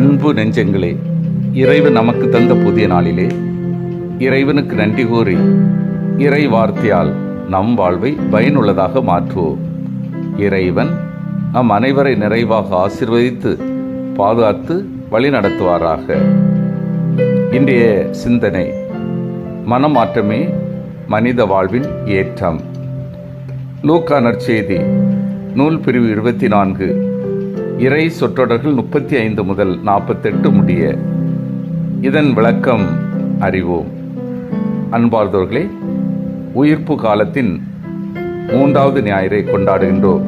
அன்பு நெஞ்சங்களே இறைவன் நமக்கு தந்த புதிய நாளிலே இறைவனுக்கு நன்றி கூறி இறை வார்த்தையால் நம் வாழ்வை பயனுள்ளதாக மாற்றுவோம். இறைவன் நம் அனைவரை நிறைவாக ஆசிர்வதித்து பாதுகாத்து வழிநடத்துவாராக. இன்றைய சிந்தனை மனமாற்றமே மனித வாழ்வின் ஏற்றம். லூக்கா நற்செய்தி நூல் பிரிவு இருபத்தி நான்கு. இறை சொற்றொடர்கள் முப்பத்தி ஐந்து முதல் நாற்பத்தெட்டு முடிய இதன் விளக்கம் அறிவோம். அன்பார்ந்தவர்களே உயிர்ப்பு காலத்தின் மூன்றாவது ஞாயிறை கொண்டாடுகின்றோம்.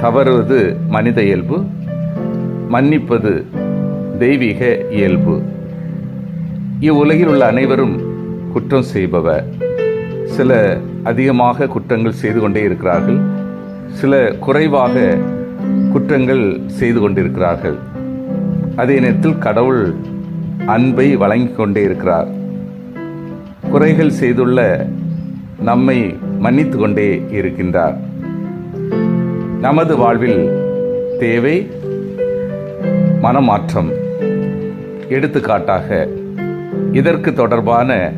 தவறுவது மனித இயல்பு மன்னிப்பது தெய்வீக இயல்பு. இவ்வுலகில் உள்ள அனைவரும் குற்றம் செய்பவர். சில அதிகமாக குற்றங்கள் செய்து கொண்டே இருக்கிறார்கள். சில குறைவாக குற்றங்கள் செய்து கொண்டிருக்கிறார்கள். அதே நேரத்தில் கடவுள் அன்பை வழங்கிக் கொண்டே இருக்கிறார். குறைகள் செய்துள்ள நம்மை மன்னித்து கொண்டே இருக்கின்றார். நமது வாழ்வில் தேவை மனமாற்றம். எடுத்துக்காட்டாக இதற்கு தொடர்பான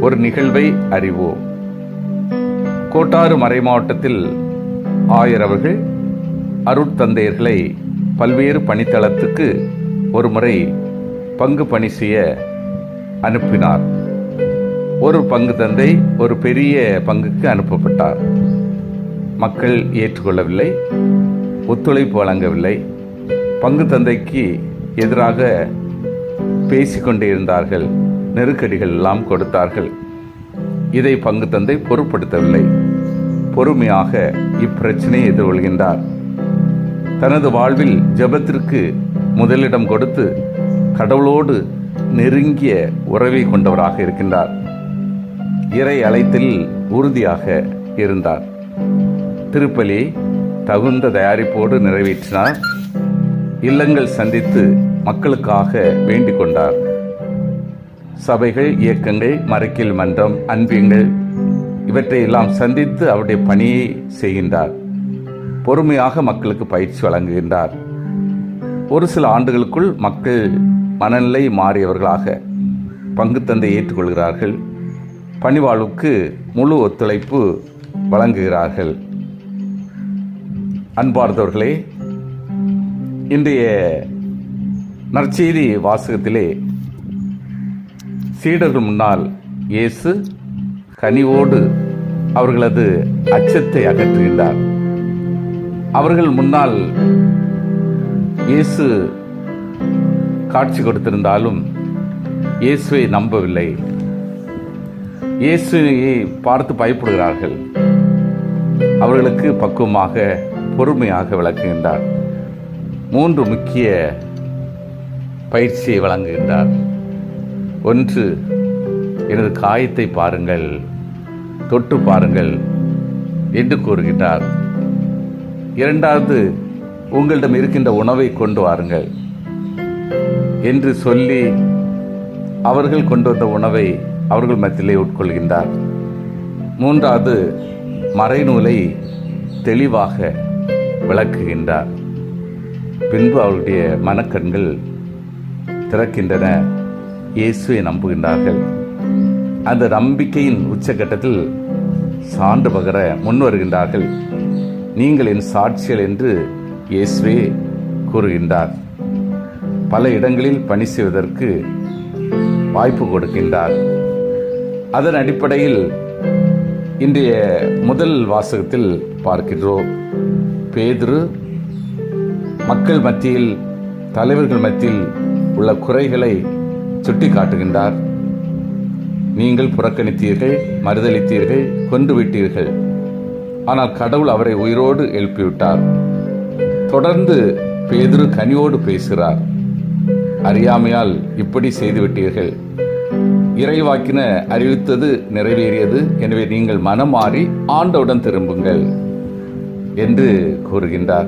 ஒரு நிகழ்வை அறிவோம். கோட்டாறு மறை மாவட்டத்தில் ஆயர் அவர்கள் அருட்தந்தையர்களை பல்வேறு பணித்தளத்துக்கு ஒரு முறை பங்கு பணி செய்ய அனுப்பினார். ஒரு பங்கு தந்தை ஒரு பெரிய பங்குக்கு அனுப்பப்பட்டார். மக்கள் ஏற்றுக்கொள்ளவில்லை ஒத்துழைப்பு வழங்கவில்லை. பங்கு தந்தைக்கு எதிராக பேசிக்கொண்டே இருந்தார்கள் நெருக்கடிகள் எல்லாம் கொடுத்தார்கள். இதை பங்கு தந்தை பொருட்படுத்தவில்லை. பொறுமையாக இப்பிரச்சனையை எதிர்கொள்கின்றார். தனது வாழ்வில் ஜெபத்திற்கு முதலிடம் கொடுத்து கடவுளோடு நெருங்கிய உறவை கொண்டவராக இருக்கின்றார். இறை அழைத்தில் உறுதியாக இருந்தார். திருப்பலி தகுந்த தயாரிப்போடு நிறைவேற்றினார். இல்லங்கள் சந்தித்து மக்களுக்காக வேண்டிக் கொண்டார். சபைகள் இயக்கங்கள் மறைக்கில் மன்றம் அன்பியங்கள் இவற்றையெல்லாம் சந்தித்து அவருடைய பணியை செய்கின்றார். பொறுமையாக மக்களுக்கு பயிற்சி வழங்குகின்றார். ஒரு சில ஆண்டுகளுக்குள் மக்கள் மனநிலை மாறியவர்களாக பங்கு தந்தை ஏற்றுக்கொள்கிறார்கள். பணிவாழ்வுக்கு முழு ஒத்துழைப்பு வழங்குகிறார்கள். அன்பார்ந்தவர்களே இன்றைய நற்செய்தி வாசகத்திலே சீடர்கள் முன்னால் இயேசு கனிவோடு அவர்களது அச்சத்தை அகற்றுகின்றார். அவர்கள் முன்னால் இயேசு காட்சி கொடுத்திருந்தாலும் இயேசுவை நம்பவில்லை. இயேசுவை பார்த்து பயப்படுகிறார்கள். அவர்களுக்கு பக்குவமாக பொறுமையாக விளக்குகின்றார். மூன்று முக்கிய பயிற்சியை வழங்குகின்றார். ஒன்று எனது காயத்தை பாருங்கள் தொட்டு பாருங்கள் என்று கூறுகின்றார். இரண்டாவது உங்களிடம் இருக்கின்ற உணவை கொண்டு வாருங்கள். என்று சொல்லி அவர்கள் கொண்டு வந்த உணவை அவர்கள் மத்தியிலே உட்கொள்கின்றார். மூன்றாவது மறைநூலை தெளிவாக விளக்குகின்றார். பின்பு அவருடைய மனக்கண்கள் திறக்கின்றன. இயேசுவை நம்புகின்றார்கள். அந்த நம்பிக்கையின் உச்சகட்டத்தில் சான்று பகர முன் வருகின்றார்கள் நீங்கள் என் சாட்சியல் என்று இயேசுவே கூறுகின்றார். பல இடங்களில் பணி செய்வதற்கு வாய்ப்பு கொடுக்கின்றார். அதன் அடிப்படையில் இன்றைய முதல் வாசகத்தில் பார்க்கின்றோம். பேதுரு மக்கள் மத்தியில் தலைவர்கள் மத்தியில் உள்ள குறைகளை சுட்டி காட்டுகின்றார் நீங்கள் புறக்கணித்தீர்கள் மறுதளித்தீர்கள் கொண்டு விட்டீர்கள். ஆனால் கடவுள் அவரை உயிரோடு எழுப்பிவிட்டார். தொடர்ந்து பேதுரு கனியோடு பேசுகிறார். அறியாமையால் இப்படி செய்துவிட்டீர்கள். இறைவாக்கின அறிவித்தது நிறைவேறியது. எனவே நீங்கள் மனம் மாறி ஆண்டவுடன் திரும்புங்கள் என்று கூறுகின்றார்.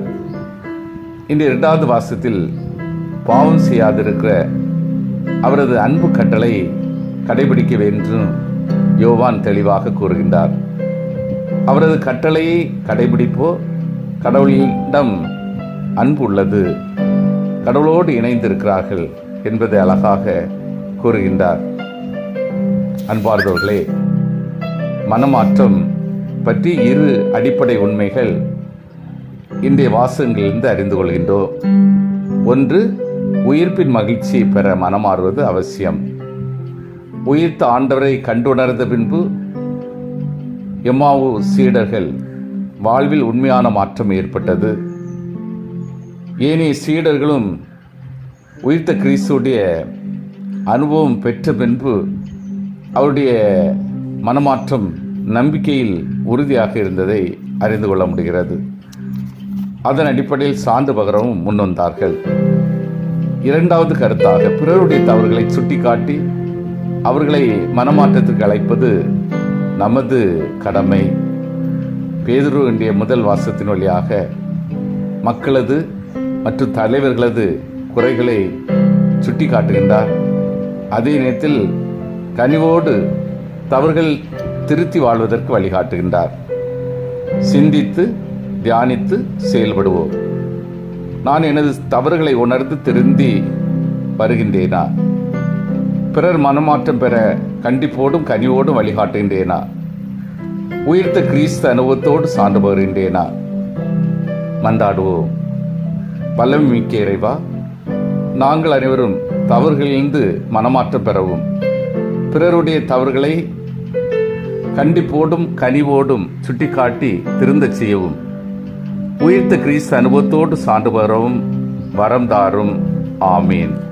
இந்த இரண்டாவது வாசத்தில் பாவம் செய்யாதிருக்கிற அவரது அன்பு கட்டளை கடைபிடிக்க வேண்டும் யோவான் தெளிவாக கூறுகின்றார். அவரது கட்டளையை கடைபிடிப்போ கடவுளிடம் அன்பு உள்ளது கடவுளோடு இணைந்திருக்கிறார்கள் என்பதை அழகாக கூறுகின்றார். அன்பார்ந்தவர்களே மனமாற்றம் பற்றி இரு அடிப்படை உண்மைகள் இன்றைய வாசகங்களிலிருந்து அறிந்து கொள்கின்றோம். ஒன்று உயிர்ப்பின் மகிழ்ச்சியை பெற மனமாறுவது அவசியம். உயிர்த்த ஆண்டவரை கண்டுணர்ந்த பின்பு எம்மாவு சீடர்கள் வாழ்வில் உண்மையான மாற்றம் ஏற்பட்டது. ஏனைய சீடர்களும் உயிர்த்த கிறிஸ்துடைய அனுபவம் பெற்ற பின்பு அவருடைய மனமாற்றம் நம்பிக்கையில் உறுதியாக இருந்ததை அறிந்து கொள்ள முடிகிறது. அதன் அடிப்படையில் சான்று பகரவும் முன்வந்தார்கள் இரண்டாவது கருத்தாக பிறருடைய தவறுகளை சுட்டிக்காட்டி அவர்களை மனமாற்றத்திற்கு அழைப்பது நமது கடமை. பேதுரு என்ற முதல் வாசத்தின் வழியாக மக்களது மற்றும் தலைவர்களது குறைகளை சுட்டி காட்டுகின்றார். அதே நேரத்தில் கனிவோடு தவறுகள் திருத்தி வாழ்வதற்கு வழிகாட்டுகின்றார். சிந்தித்து தியானித்து செயல்படுவோம். நான் எனது தவறுகளை உணர்ந்து திருந்தி வருகின்றேனா? பிறர் மனமாற்றம் பெற கண்டிப்போடும் கனிவோடும் வழிகாட்டுகின்றேனா? உயிர்த்த கிறிஸ்து அனுபவத்தோடு சான்று பகிர்கின்றேனா மன்றாடுவோம். வல்லமை மிக்க இறைவா நாங்கள் அனைவரும் தவறுகளிலிருந்து மனமாற்றம் பெறவும் பிறருடைய தவறுகளை கண்டிப்போடும் கனிவோடும் சுட்டிக்காட்டி திருந்தச் செய்யவும் உயிர்த்த கிறிஸ்து அனுபவத்தோடு சான்று பெறவும் வரம் தாரும். ஆமீன்.